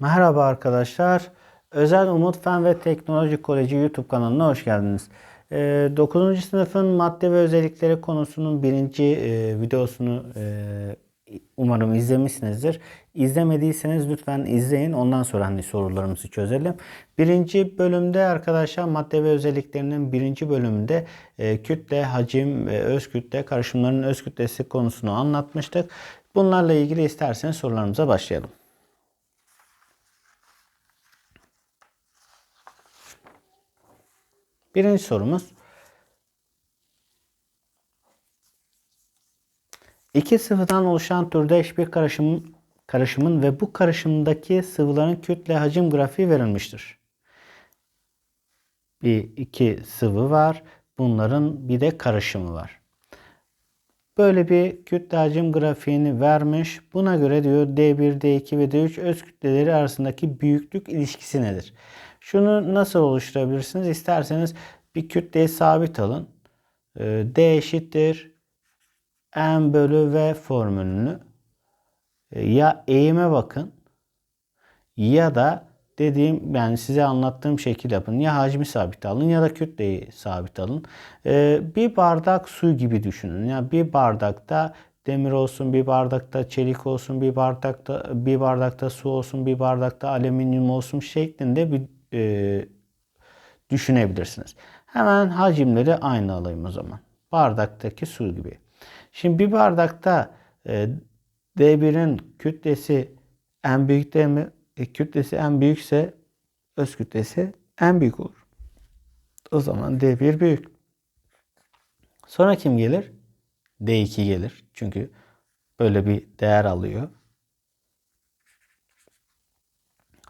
Merhaba arkadaşlar. Özel Umut Fen ve Teknoloji Koleji YouTube kanalına hoş geldiniz. 9. sınıfın madde ve özellikleri konusunun birinci e, videosunu e, umarım izlemişsinizdir. İzlemediyseniz lütfen izleyin. Ondan sonra hani sorularımızı çözelim. Birinci bölümde arkadaşlar madde ve özelliklerinin birinci bölümünde e, kütle, hacim öz kütle karışımların öz kütlesi konusunu anlatmıştık. Bunlarla ilgili isterseniz sorularımıza başlayalım. Birinci sorumuz. İki sıvıdan oluşan türdeş bir karışım, karışımın ve bu karışımdaki sıvıların kütle hacim grafiği verilmiştir. Bir iki sıvı var. Bunların bir de karışımı var. Böyle bir kütle hacim grafiğini vermiş. Buna göre diyor D1, D2 ve D3 öz kütleleri arasındaki büyüklük ilişkisi nedir? Şunu nasıl oluşturabilirsiniz? İsterseniz bir kütleyi sabit alın. Ee, D eşittir M bölü V formülünü e, ya eğime bakın ya da dediğim yani size anlattığım şekil yapın. Ya hacmi sabit alın ya da kütleyi sabit alın. Ee, bir bardak su gibi düşünün. Yani bir bardakta demir olsun, bir bardakta çelik olsun, bir bardakta bir bardakta su olsun, bir bardakta alüminyum olsun şeklinde bir e, düşünebilirsiniz. Hemen hacimleri aynı alayım o zaman. Bardaktaki su gibi. Şimdi bir bardakta e, D1'in kütlesi en büyük değil mi? E, kütlesi en büyükse öz kütlesi en büyük olur. O zaman D1 büyük. Sonra kim gelir? D2 gelir. Çünkü böyle bir değer alıyor.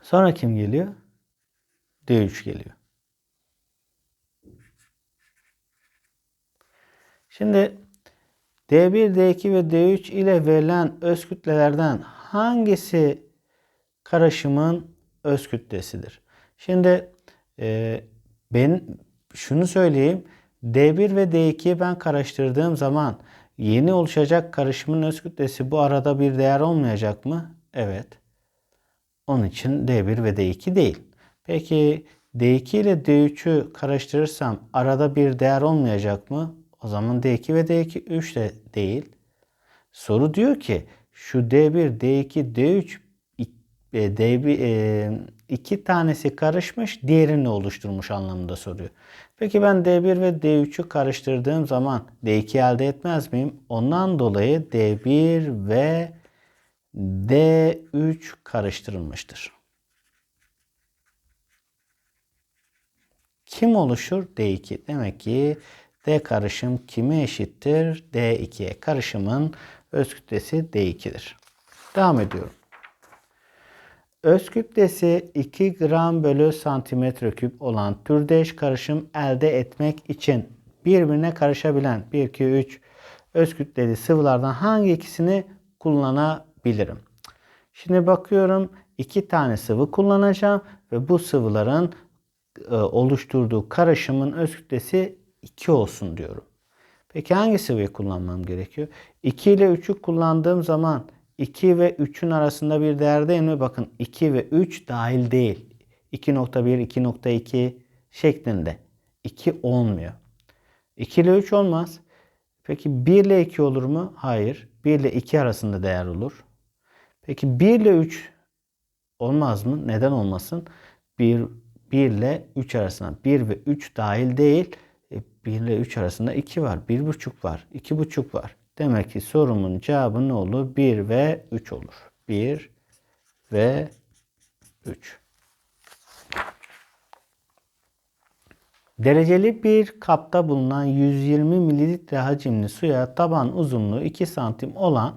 Sonra kim geliyor? D3 geliyor. Şimdi D1, D2 ve D3 ile verilen öz kütlelerden hangisi karışımın öz kütlesidir? Şimdi e, ben şunu söyleyeyim. D1 ve D2'yi ben karıştırdığım zaman yeni oluşacak karışımın öz kütlesi bu arada bir değer olmayacak mı? Evet. Onun için D1 ve D2 değil. Peki D2 ile D3'ü karıştırırsam arada bir değer olmayacak mı? O zaman D2 ve D2 3 de değil. Soru diyor ki şu D1, D2, D3 D1, e, iki tanesi karışmış diğerini oluşturmuş anlamında soruyor. Peki ben D1 ve D3'ü karıştırdığım zaman D2 elde etmez miyim? Ondan dolayı D1 ve D3 karıştırılmıştır. Kim oluşur? D2. Demek ki D karışım kime eşittir? D2'ye. Karışımın öz kütlesi D2'dir. Devam ediyorum. Öz kütlesi 2 gram bölü santimetre küp olan türdeş karışım elde etmek için birbirine karışabilen 1, 2, 3 öz kütleli sıvılardan hangi ikisini kullanabilirim? Şimdi bakıyorum iki tane sıvı kullanacağım ve bu sıvıların oluşturduğu karışımın öz kütlesi 2 olsun diyorum. Peki hangi sıvıyı kullanmam gerekiyor? 2 ile 3'ü kullandığım zaman 2 ve 3'ün arasında bir değer değil mi? Bakın 2 ve 3 dahil değil. 2.1, 2.2 şeklinde. 2 olmuyor. 2 ile 3 olmaz. Peki 1 ile 2 olur mu? Hayır. 1 ile 2 arasında değer olur. Peki 1 ile 3 olmaz mı? Neden olmasın? 1, 1 ile 3 arasında 1 ve 3 dahil değil. 1 e, ile 3 arasında 2 var. 1,5 var. 2,5 var. Demek ki sorumun cevabı ne olur? 1 ve 3 olur. 1 ve 3. Dereceli bir kapta bulunan 120 mililitre hacimli suya taban uzunluğu 2 santim olan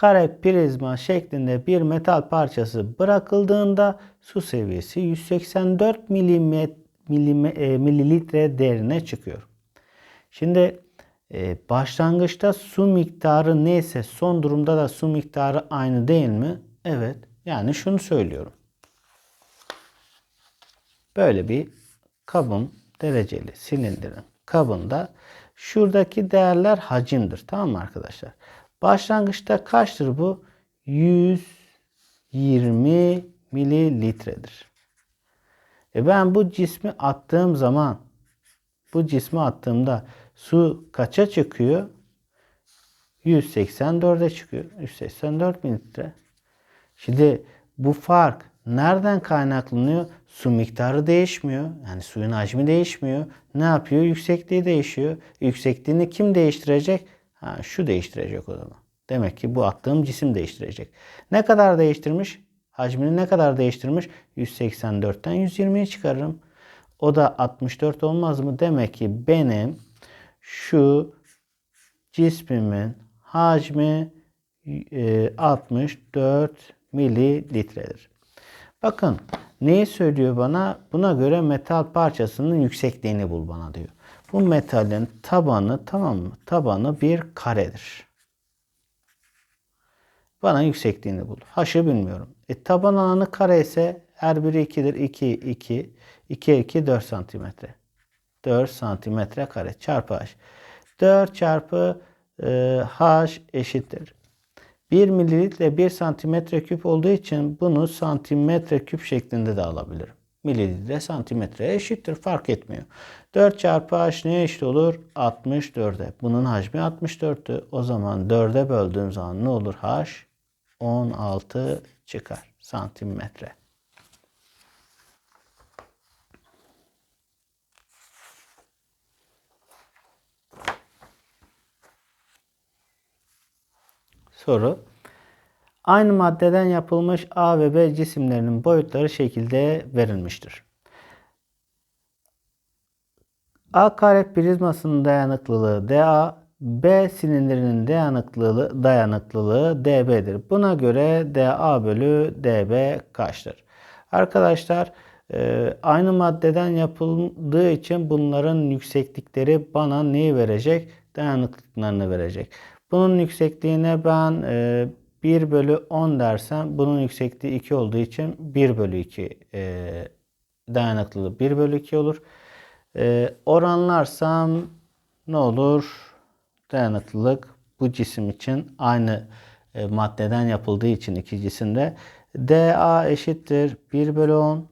kare prizma şeklinde bir metal parçası bırakıldığında su seviyesi 184 mililitre değerine çıkıyor. Şimdi ee, başlangıçta su miktarı neyse son durumda da su miktarı aynı değil mi? Evet. Yani şunu söylüyorum. Böyle bir kabın dereceli silindirin kabında şuradaki değerler hacimdir. Tamam mı arkadaşlar? Başlangıçta kaçtır bu? 120 mililitredir. E ben bu cismi attığım zaman bu cismi attığımda su kaça çıkıyor? 184'e çıkıyor. 184 mililitre. Şimdi bu fark nereden kaynaklanıyor? Su miktarı değişmiyor. Yani suyun hacmi değişmiyor. Ne yapıyor? Yüksekliği değişiyor. Yüksekliğini kim değiştirecek? Ha, şu değiştirecek o zaman. Demek ki bu attığım cisim değiştirecek. Ne kadar değiştirmiş? Hacmini ne kadar değiştirmiş? 184'ten 120'ye çıkarırım. O da 64 olmaz mı? Demek ki benim şu cismimin hacmi e, 64 mililitredir. Bakın neyi söylüyor bana? Buna göre metal parçasının yüksekliğini bul bana diyor. Bu metalin tabanı tamam mı? Tabanı bir karedir. Bana yüksekliğini bul. Haşı bilmiyorum. E, taban alanı kare ise her biri 2'dir. 2, 2, 2, 2, 4 santimetre. 4 santimetre kare çarpı h. 4 çarpı e, eşittir. 1 mililitre 1 santimetre küp olduğu için bunu santimetre küp şeklinde de alabilirim. Mililitre santimetre eşittir fark etmiyor. 4 çarpı h ne eşit olur? 64'e. Bunun hacmi 64'tü. O zaman 4'e böldüğüm zaman ne olur h? 16 çıkar santimetre. Soru. Aynı maddeden yapılmış A ve B cisimlerinin boyutları şekilde verilmiştir. A kare prizmasının dayanıklılığı DA, B silindirinin dayanıklılığı, dayanıklılığı dB'dir. Buna göre dA bölü dB kaçtır? Arkadaşlar e, aynı maddeden yapıldığı için bunların yükseklikleri bana neyi verecek? Dayanıklılıklarını verecek. Bunun yüksekliğine ben 1 e, bölü 10 dersem bunun yüksekliği 2 olduğu için 1 bölü 2 e, dayanıklılığı 1 bölü 2 olur. E, oranlarsam ne olur? Dayanıklılık bu cisim için aynı maddeden yapıldığı için iki cisimde dA eşittir 1 bölü 10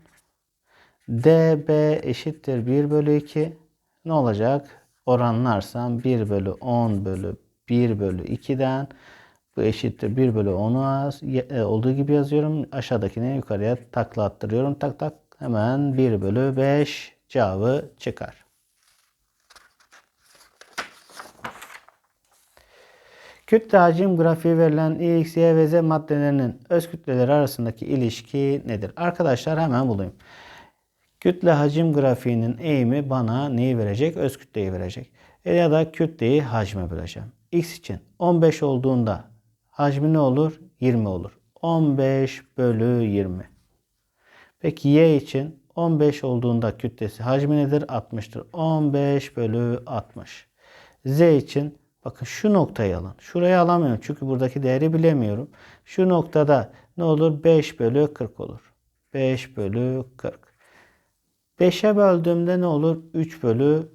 dB eşittir 1 bölü 2 ne olacak? Oranlarsam 1 bölü 10 bölü 1 bölü 2'den bu eşittir 1 bölü 10'u e, olduğu gibi yazıyorum. Aşağıdakini yukarıya takla attırıyorum. Tak tak hemen 1 bölü 5 cevabı çıkar. Kütle hacim grafiği verilen X, Y ve Z maddelerinin öz kütleleri arasındaki ilişki nedir? Arkadaşlar hemen bulayım. Kütle hacim grafiğinin eğimi bana neyi verecek? Öz kütleyi verecek. E ya da kütleyi hacme böleceğim x için 15 olduğunda hacmi ne olur? 20 olur. 15 bölü 20. Peki y için 15 olduğunda kütlesi hacmi nedir? 60'tır. 15 bölü 60. Z için bakın şu noktayı alın. Şurayı alamıyorum çünkü buradaki değeri bilemiyorum. Şu noktada ne olur? 5 bölü 40 olur. 5 bölü 40. 5'e böldüğümde ne olur? 3 bölü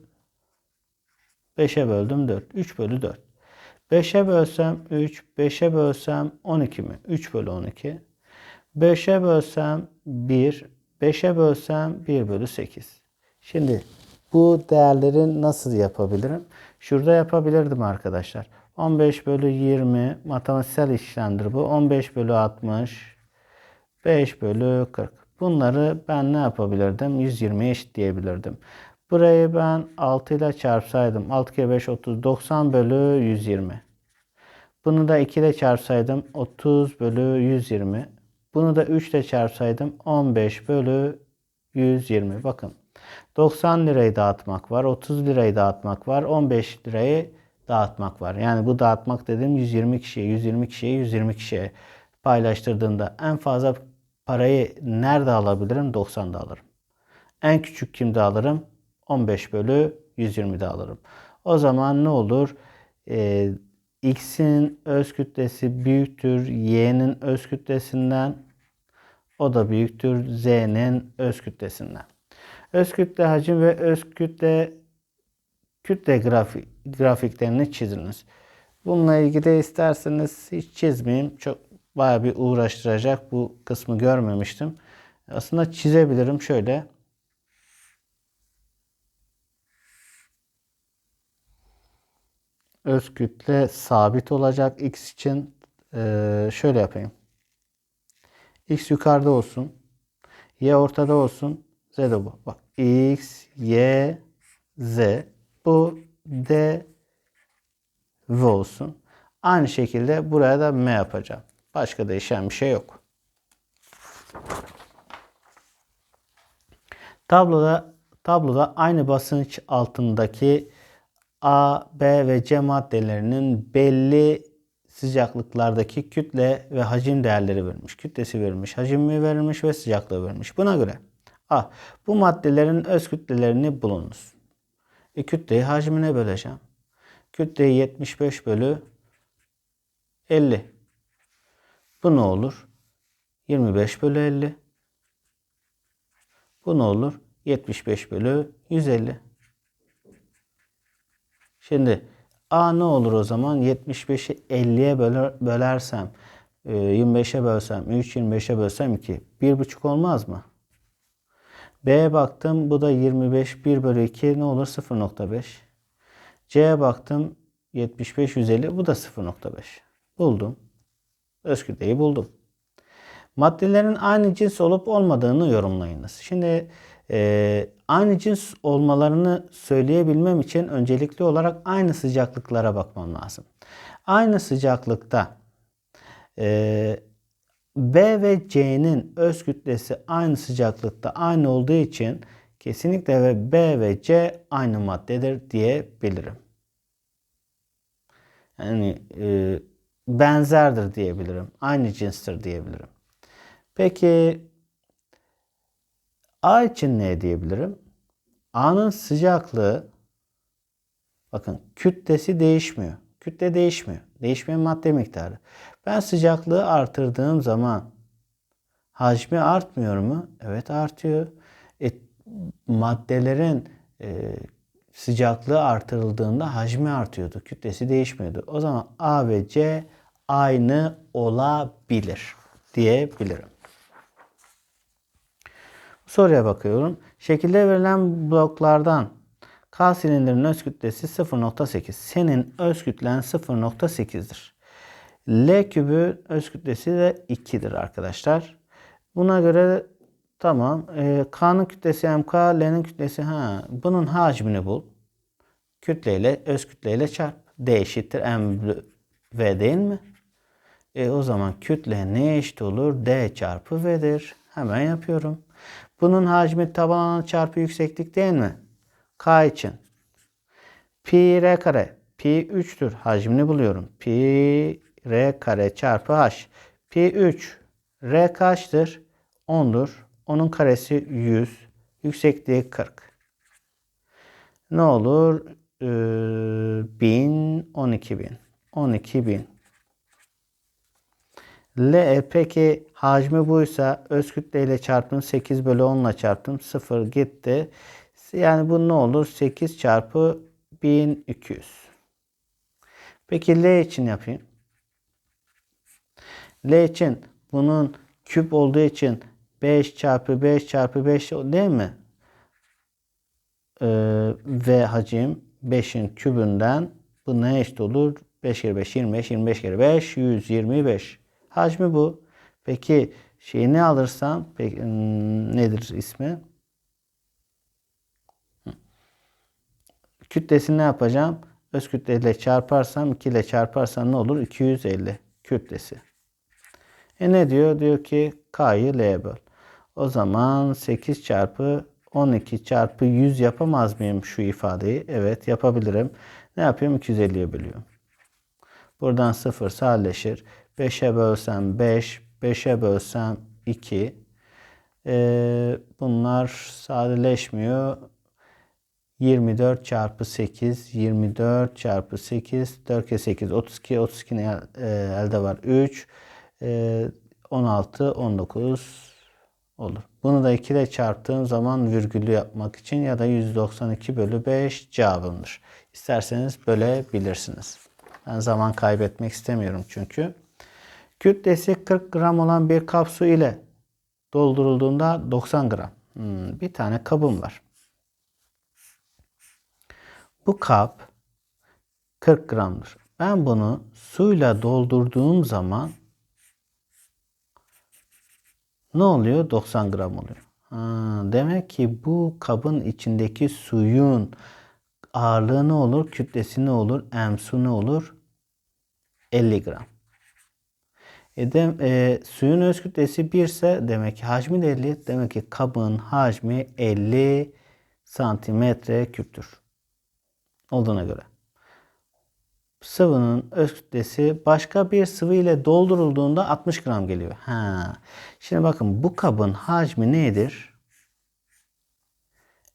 5'e böldüm 4. 3 bölü 4. 5'e bölsem 3, 5'e bölsem 12 mi? 3 bölü 12. 5'e bölsem 1, 5'e bölsem 1 bölü 8. Şimdi bu değerleri nasıl yapabilirim? Şurada yapabilirdim arkadaşlar. 15 bölü 20 matematiksel işlemdir bu. 15 bölü 60, 5 bölü 40. Bunları ben ne yapabilirdim? 120'ye eşitleyebilirdim. Burayı ben 6 ile çarpsaydım 6 kere 5 30 90 bölü 120. Bunu da 2 ile çarpsaydım 30 bölü 120. Bunu da 3 ile çarpsaydım 15 bölü 120. Bakın 90 lirayı dağıtmak var, 30 lirayı dağıtmak var, 15 lirayı dağıtmak var. Yani bu dağıtmak dediğim 120 kişiye, 120 kişiye, 120 kişiye paylaştırdığında en fazla parayı nerede alabilirim? 90'da alırım. En küçük kimde alırım? 15 bölü 120'de alırım. O zaman ne olur? Ee, X'in öz kütlesi büyüktür Y'nin öz kütlesinden. O da büyüktür Z'nin öz kütlesinden. Öz kütle hacim ve öz kütle kütle grafik, grafiklerini çiziniz. Bununla ilgili isterseniz hiç çizmeyeyim. Çok Baya bir uğraştıracak. Bu kısmı görmemiştim. Aslında çizebilirim şöyle. Öz kütle sabit olacak x için. Ee, şöyle yapayım. X yukarıda olsun. Y ortada olsun. Z de bu. Bak X, Y, Z. Bu D, V olsun. Aynı şekilde buraya da M yapacağım. Başka değişen bir şey yok. Tabloda tabloda aynı basınç altındaki A, B ve C maddelerinin belli sıcaklıklardaki kütle ve hacim değerleri verilmiş. Kütlesi verilmiş, hacmi verilmiş ve sıcaklığı verilmiş. Buna göre A. Bu maddelerin öz kütlelerini bulunuz. E, kütleyi hacmine böleceğim. Kütleyi 75 bölü 50. Bu ne olur? 25 bölü 50. Bu ne olur? 75 bölü 150. Şimdi A ne olur o zaman? 75'i 50'ye böler, bölersem, 25'e bölsem, 3, 25'e bölsem 2. 1,5 olmaz mı? B'ye baktım. Bu da 25. 1 bölü 2 ne olur? 0.5. C'ye baktım. 75, 150. Bu da 0.5. Buldum. Öz kütleyi buldum. Maddelerin aynı cins olup olmadığını yorumlayınız. Şimdi e, aynı cins olmalarını söyleyebilmem için öncelikli olarak aynı sıcaklıklara bakmam lazım. Aynı sıcaklıkta e, B ve C'nin öz kütlesi aynı sıcaklıkta aynı olduğu için kesinlikle ve B ve C aynı maddedir diyebilirim. Yani e, benzerdir diyebilirim. Aynı cinstir diyebilirim. Peki A için ne diyebilirim? A'nın sıcaklığı bakın kütlesi değişmiyor. Kütle değişmiyor. Değişmeyen madde miktarı. Ben sıcaklığı artırdığım zaman hacmi artmıyor mu? Evet artıyor. E, maddelerin e, sıcaklığı artırıldığında hacmi artıyordu. Kütlesi değişmiyordu. O zaman A ve C aynı olabilir diyebilirim. Soruya bakıyorum. Şekilde verilen bloklardan K silindirin öz kütlesi 0.8. Senin öz kütlen 0.8'dir. L kübü öz kütlesi de 2'dir arkadaşlar. Buna göre tamam. E, K'nın kütlesi MK, L'nin kütlesi ha. Bunun hacmini bul. Kütleyle, öz kütleyle çarp. D eşittir M V değil mi? E, o zaman kütle ne eşit olur? D çarpı V'dir. Hemen yapıyorum. Bunun hacmi taban alanı çarpı yükseklik değil mi? K için. Pi R kare. Pi 3'tür. Hacmini buluyorum. Pi R kare çarpı H. Pi 3. R kaçtır? 10'dur. Onun karesi 100. Yüksekliği 40. Ne olur? Ee, 1000, 12 bin. 12 bin. L e, peki hacmi buysa öz kütle ile çarpın 8 bölü 10 ile çarptım 0 gitti. Yani bu ne olur? 8 çarpı 1200. Peki L için yapayım. L için bunun küp olduğu için 5 çarpı 5 çarpı 5 değil mi? Ee, ve hacim 5'in kübünden bu ne eşit olur? 5 kere 5 25 25 kere 5 125. Hacmi bu. Peki şeyi ne alırsam peki, hmm, nedir ismi? Kütlesini ne yapacağım? Öz kütleyle çarparsam 2 ile çarparsam ne olur? 250 kütlesi. E ne diyor? Diyor ki K'yı L'ye böl. O zaman 8 çarpı 12 çarpı 100 yapamaz mıyım şu ifadeyi? Evet yapabilirim. Ne yapıyorum? 250'ye bölüyorum. Buradan 0 sadeleşir. 5'e bölsem 5, 5'e bölsem 2. Ee, bunlar sadeleşmiyor. 24 çarpı 8, 24 çarpı 8, 4 kere 8, 32, 32 ne elde var? 3, e, 16, 19 olur. Bunu da 2 ile çarptığım zaman virgülü yapmak için ya da 192 bölü 5 cevabımdır. İsterseniz bölebilirsiniz. Ben zaman kaybetmek istemiyorum çünkü. Kütlesi 40 gram olan bir kap su ile doldurulduğunda 90 gram. Hmm, bir tane kabım var. Bu kap 40 gramdır. Ben bunu suyla doldurduğum zaman ne oluyor? 90 gram oluyor. Ha, demek ki bu kabın içindeki suyun ağırlığı ne olur? Kütlesi ne olur? Emsu ne olur? 50 gram. E de, e, suyun öz kütlesi 1 ise demek ki hacmi de 50. Demek ki kabın hacmi 50 santimetre küptür. Olduğuna göre. Sıvının öz kütlesi başka bir sıvı ile doldurulduğunda 60 gram geliyor. Ha. Şimdi bakın bu kabın hacmi nedir?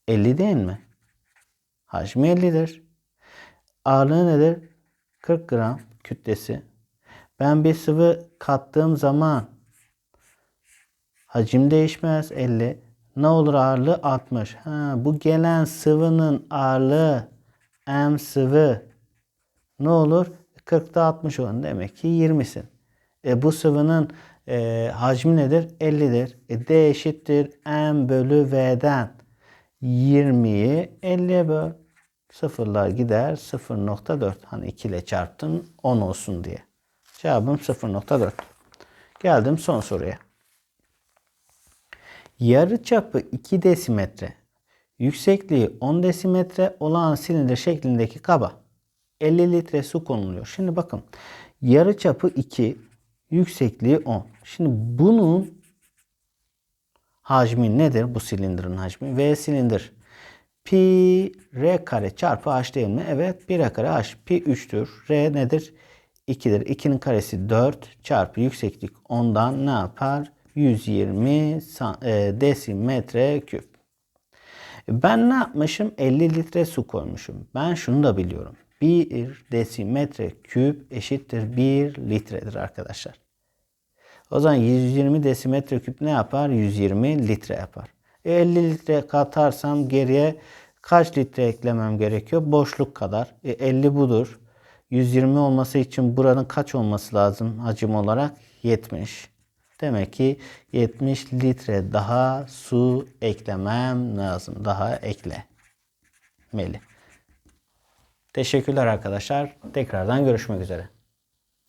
50 değil mi? Hacmi 50'dir. Ağırlığı nedir? 40 gram kütlesi. Ben bir sıvı kattığım zaman hacim değişmez 50. Ne olur ağırlığı 60. Ha, bu gelen sıvının ağırlığı M sıvı ne olur? 40'ta 60 olan demek ki 20'sin. E, bu sıvının e, hacmi nedir? 50'dir. E, D eşittir M bölü V'den 20'yi 50'ye böl. Sıfırlar gider 0.4. Hani 2 ile çarptın 10 olsun diye. Cevabım 0.4. Geldim son soruya. Yarı çapı 2 desimetre, yüksekliği 10 desimetre olan silindir şeklindeki kaba 50 litre su konuluyor. Şimdi bakın yarı çapı 2, yüksekliği 10. Şimdi bunun hacmi nedir? Bu silindirin hacmi. V silindir. Pi R kare çarpı H değil mi? Evet. 1 kare H. Pi 3'tür. R nedir? 2'dir. 2'nin karesi 4 çarpı yükseklik 10'dan ne yapar? 120 san- e, desimetre küp. Ben ne yapmışım? 50 litre su koymuşum. Ben şunu da biliyorum. 1 desimetre küp eşittir 1 litredir arkadaşlar. O zaman 120 desimetre küp ne yapar? 120 litre yapar. E 50 litre katarsam geriye kaç litre eklemem gerekiyor? Boşluk kadar. E 50 budur. 120 olması için buranın kaç olması lazım hacim olarak? 70. Demek ki 70 litre daha su eklemem lazım. Daha eklemeli. Teşekkürler arkadaşlar. Tekrardan görüşmek üzere.